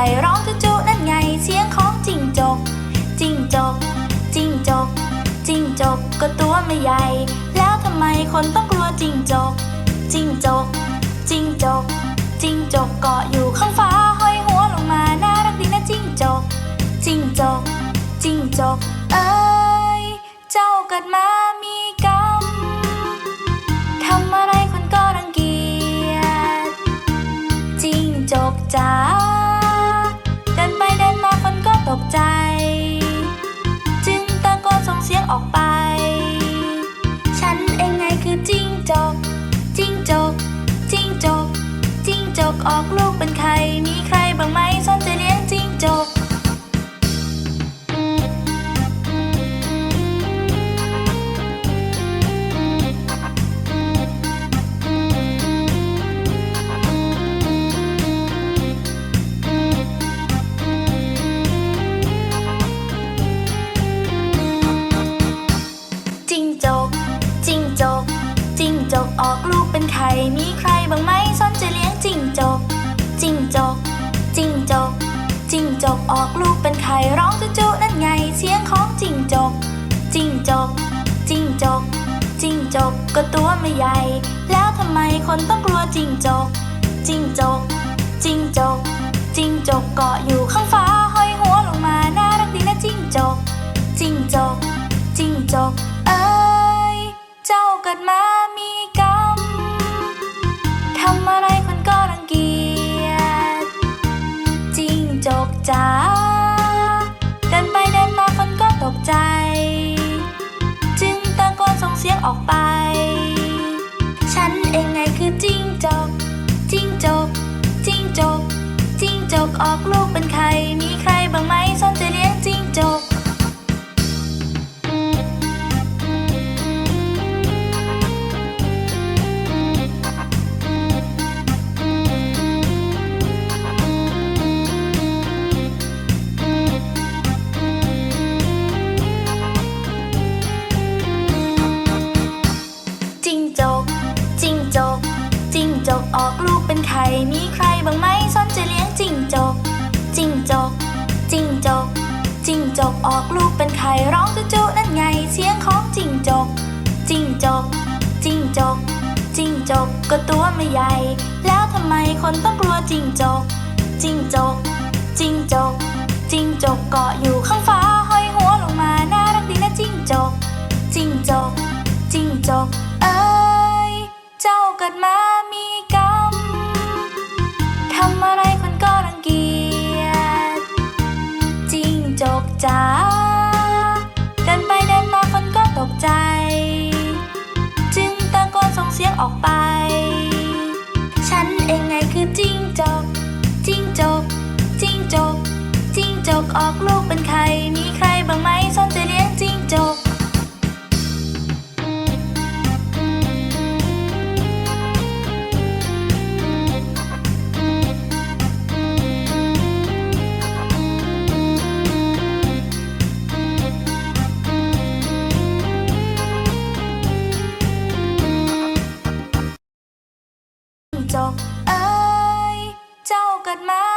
ผ่ร้องจุจุนั่นไงเสียงของจิงจก จิงจก จิงจก จิงจกก็ตัวไม่ใหญ่ แล้วทำไมคนต้องกลัวจิงจก จิงจก จิงจก จิงจกเกาะอยู่ ออกลูกเป็นไข่ร้องจุจุนั่นไงเสียงของจิงจก จิงจก จิงจก จิงจกก็ตัวไม่ใหญ่ แล้วทำไมคนต้องกลัวจิงจก จิงจก จิงจก จิงจกเกาะอยู่ข้างฟ้าห้อยหัวลงมาน่ารักดีนะจิงจก จิงจก จิงจก เอ้ย เจ้าเกิดมา จ๋าเดินไปเดินมาคนก็ตกใจ จึงตะโกนส่งเสียงออกไป บ้างไหมสนใจเลี้ยงจิงจก จิงจก จิงจก จิงจกออกลูกเป็นไข่ร้องจุจุนั่นไงเสียงของจิงจก จิงจก จิงจก จิงจกก็ตัวไม่ใหญ่ แล้วทำไมคนต้องกลัวจิงจก จิงจก จิงจก จิงจกเกาะอยู่ข้างฟ้าห้อยหัวลงมาน่ารักดีนะจิงจก จิงจก จิงจก เอ้ยเจ้าเกิดมา จกจ๋ จิง